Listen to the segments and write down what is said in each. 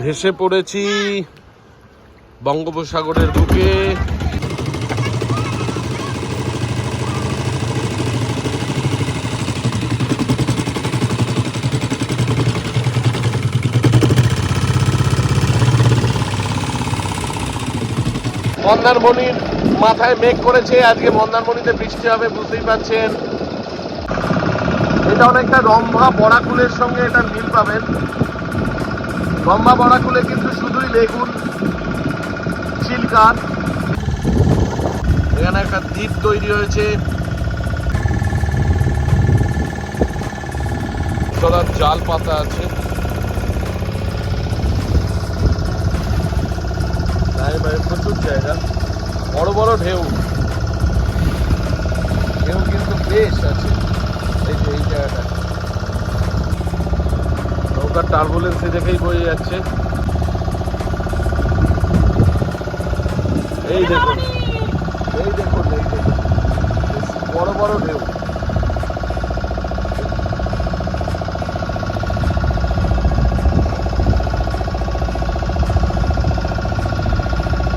ভেসে পড়েছি বঙ্গোপসাগরের বুকে। মন্দারমণির মাথায় মেঘ করেছে, আজকে মন্দারমণিতে বৃষ্টি হবে, বুঝতেই পারছেন। এটা অনেকটা রম্ভা বড়াকুলের সঙ্গে এটা মিল পাবেন। রম্ভা বড়াকুলে কিন্তু শুধুই লেগুন চিলকার এখানে একটা দ্বীপ তৈরি হয়েছে। চলার জাল পাতা আছে। প্রচুর জায়গা। বড় বড় ঢেউ। ঢেউ কিন্তু বেশ আছে। এই যে, এই জায়গাটা। নৌকার টার্বুলেন্সি দেখেই বয়ে যাচ্ছে। এই দেখুন এই দেখুন এই দেখুন। বড় বড় ঢেউ।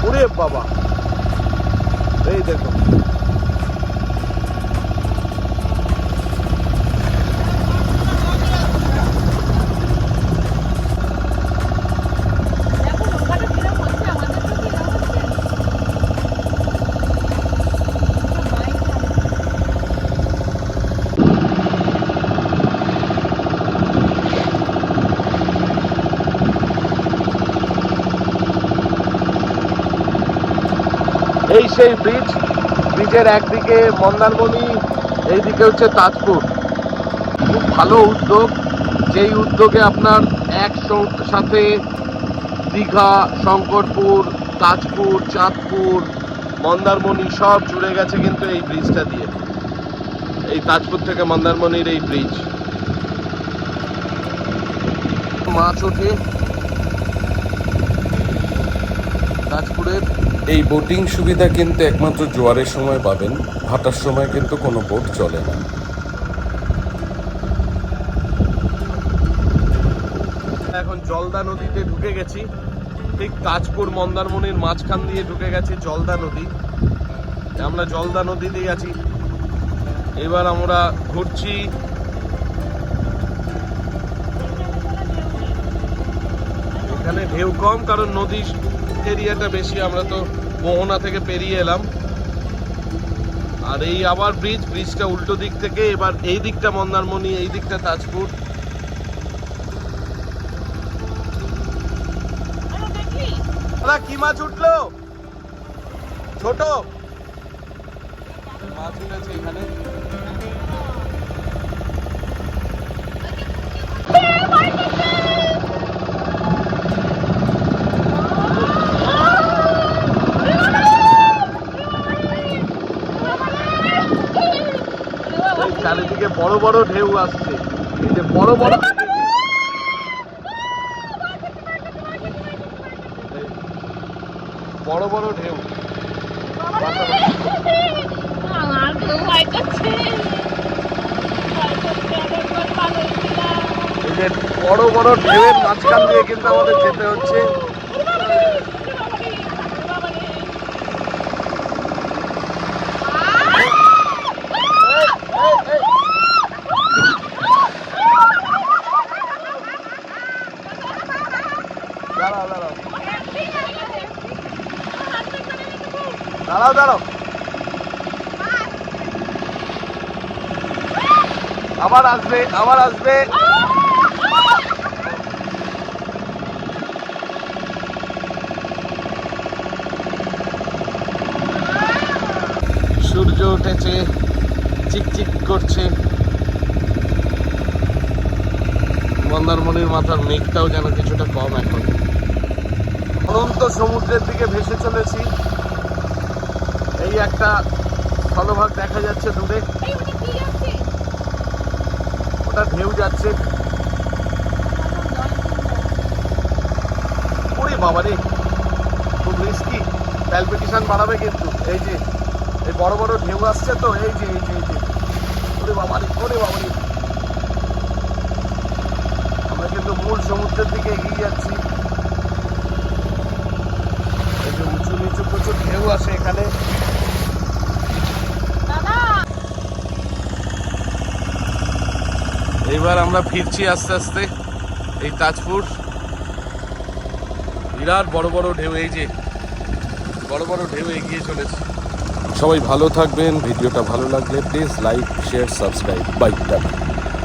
ওরে বাবা। এই দেখুন দেখো নৌকাটা কিরম হচ্ছে আমাদের তো কিরম হচ্ছে মাইক এই সেই ব্রিজ ব্রিজের একদিকে মন্দারমণি, এইদিকে হচ্ছে তাজপুর। খুব ভালো উদ্যোগ, যেই উদ্যোগে আপনার এক সাথে দীঘা, শঙ্করপুর, তাজপুর, চাঁদপুর, মন্দারমণি সব জুড়ে গেছে কিন্তু এই ব্রিজটা দিয়ে। এই তাজপুর থেকে মন্দারমণির এই ব্রিজ মাছ ওঠে। তাজপুরের এই বোটিং সুবিধা কিন্তু একমাত্র জোয়ারের সময় পাবেন। ভাটার সময় কিন্তু কোনো বোট চলে না। এখন জলদা নদীতে ঢুকে গেছি। ঠিক তাজপুর মন্দারমণির মাঝখান দিয়ে ঢুকে গেছি জলদা নদী। আমরা জলদা নদীতে আছি। এবার আমরা ঘুরছি এখানে ঢেউ কম কারণ নদীর এরিয়াটা বেশি। আমরা তো মোহনা থেকে পেরিয়ে এলাম। আর এই আবার ব্রিজ ব্রিজটা উল্টো দিক থেকে। এবার এই দিকটা মন্দারমণি এই দিকটা তাজপুর। দাদা কি মাছ উঠল? ছোট। মাছ উঠেছে এখানে। চারিদিকে বড় বড় ঢেউ আসছে। এই যে বড় বড় বড় বড় ঢেউ। বড় বড় ঢেউয়ের মাঝখান দিয়ে কিন্তু আমাদের যেতে হচ্ছে। দাঁড়াও দাঁড়াও। আবার আসবে আবার আসবে। সূর্য উঠেছে, চিকচিক করছে। মন্দারমণির মাথার মেঘটাও যেন কিছুটা কম এখন। অনন্ত সমুদ্রের দিকে ভেসে চলেছি। এই একটা স্থলভাগ দেখা যাচ্ছে দূরে। ওটা ঢেউ যাচ্ছে। ওরে বাবা রে খুব রিস্কি প্যালপিটেশন বাড়াবে কিন্তু। এই যে এই বড় বড় ঢেউ আসছে তো এই যে এই যে এই যে। ওরে বাবা রে ওরে বাবা রে আমরা কিন্তু মূল সমুদ্রের দিকে এগিয়ে যাচ্ছি এবার আমরা ফিরছি আস্তে আস্তে এই তাজপুর। বিরাট বড় বড় ঢেউ, এই যে বড় বড় ঢেউ এগিয়ে চলেছে। সবাই ভালো থাকবেন, ভিডিওটা ভালো লাগলে প্লিজ লাইক শেয়ার সাবস্ক্রাইব বাইকটা